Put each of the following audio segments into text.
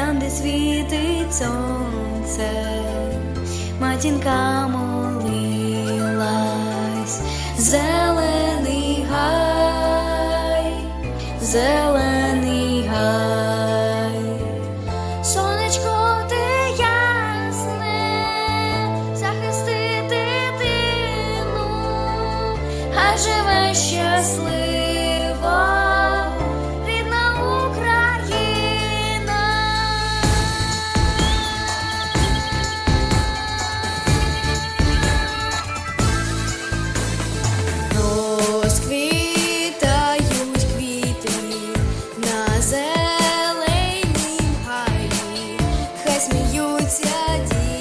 там, де світить сонце, матінка молилась, зелений гай, зелений гай, сонечко ти ясне, захистити дитину, а живе щасливо. сміються діти.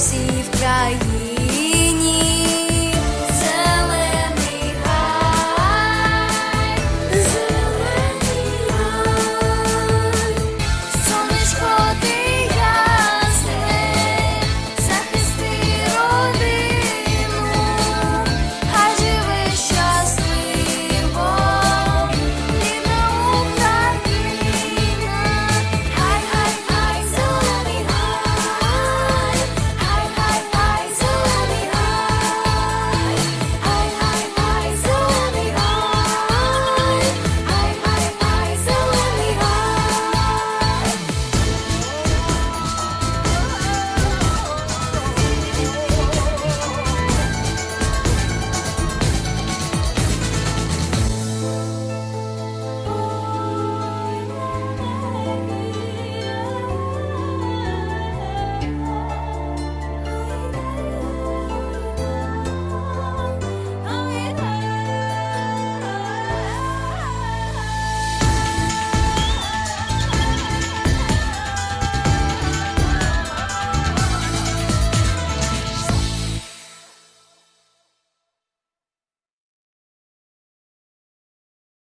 друзів країн.